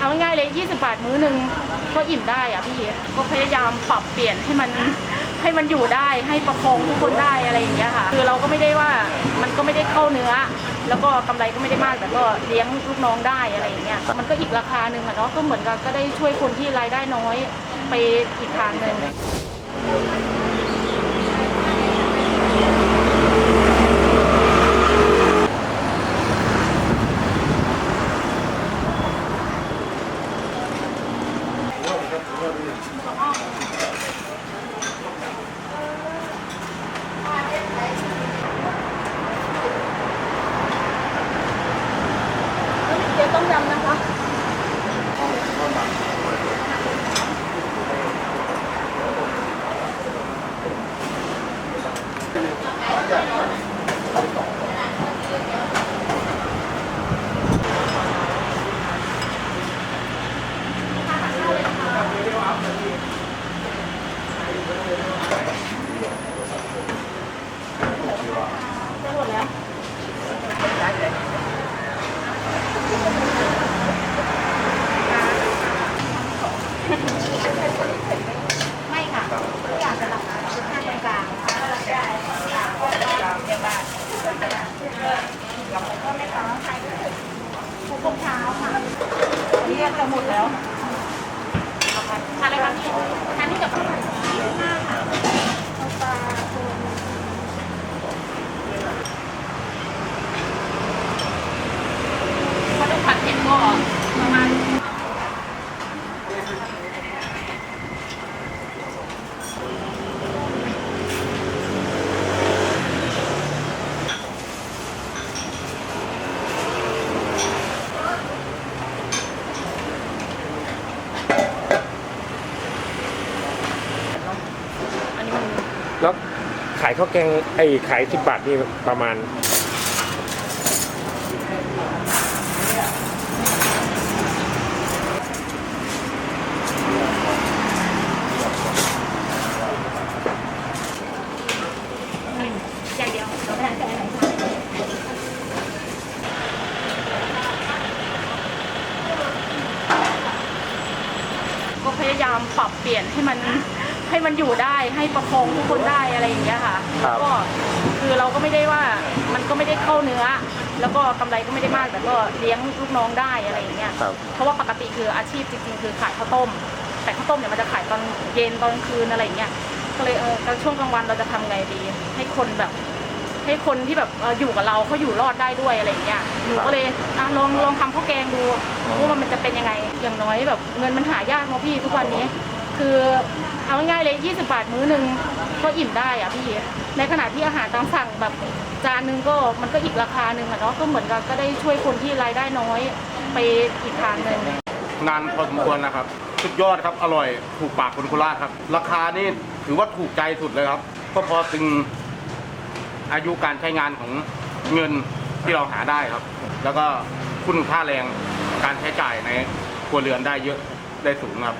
เอาง่ายๆเลย 20 บาทมื้อหนึ่งก็อิ่มได้อะพี่ก็พยายามปรับเปลี่ยนให้มันให้มันอยู่ได้ให้ประคองทุกคนได้อะไรอย่างเงี้ยค่ะ คือเราก็ไม่ได้ว่ามันก็ไม่ได้เข้าเนื้อ แล้วก็กำไรก็ไม่ได้มากแต่ก็เลี้ยงลูกน้องได้อะไรอย่างเงี้ยมันก็อีกราคาหนึ่งอะเนาะก็เหมือนกับก็ได้ช่วยคนที่รายได้น้อยไปอีกทางหนึ่ง เดี๋ยวต้องยำนะคะ ไม่ค่ะทุกอย่างจะราคาคือค่าตรงกลางค่ะเดี๋ยวบาท ก็ไม่ต้องใช้ทุกทุกเช้าค่ะเรียกจะหมดแล้วทานอะไรคะพี่ทานนี่กับข้าวห้าค่ะลาตัวพอดูผัดเผ็ดก็ประมาณ อันนี้มัน แล้วขายข้าวแกงไอ้ขายสิบบาทนี่ประมาณก็พยายามปรับเปลี่ยนให้มัน ให้มันอยู่ได้ให้ประคองทุกคนได้อะไรอย่างเงี้ยค่ะครับ ก็คือเราก็ไม่ได้ว่ามันก็ไม่ได้เข้าเนื้อ แล้วก็กำไรก็ไม่ได้มากแต่ก็เลี้ยงลูกน้องได้อะไรอย่างเงี้ย ครับ เพราะว่าปกติคืออาชีพจริงๆ คือขายข้าวต้ม แต่ข้าวต้มเนี่ยมันจะขายตอนเย็นตอนกลางคืนอะไรอย่างเงี้ยก็เลยเออช่วงกลางวันเราจะทำไงดี ให้คนแบบ ให้คนที่แบบเอ่ออยู่กับเราเขาอยู่รอดได้ด้วยอะไรอย่างเงี้ยหนูก็เลยอะลองลองทำข้าวแกงดูว่ามันจะเป็นยังไงอย่างน้อยแบบ เงินมันหายากเนาะพี่ทุกวันนี้ คือ เอาง่ายๆเลย 20 บาทมื้อหนึ่งก็อิ่มได้อะพี่ ในขณะที่อาหารตามสั่งแบบจานหนึงก็มันก็อีกราคาหนึ่งอะเนาะก็เหมือนกับก็ได้ช่วยคนที่รายได้น้อยไปอีกทางหนึ่ง นานพอสมควรนะครับ สุดยอดครับ อร่อยถูกปากคนโคราชครับ ราคานี่ถือว่าถูกใจสุดเลยครับ ก็พอถึงอายุการใช้งานของเงินที่เราหาได้ครับ แล้วก็คุณค่าแรงการใช้จ่ายในครัวเรือนได้เยอะได้สูงครับ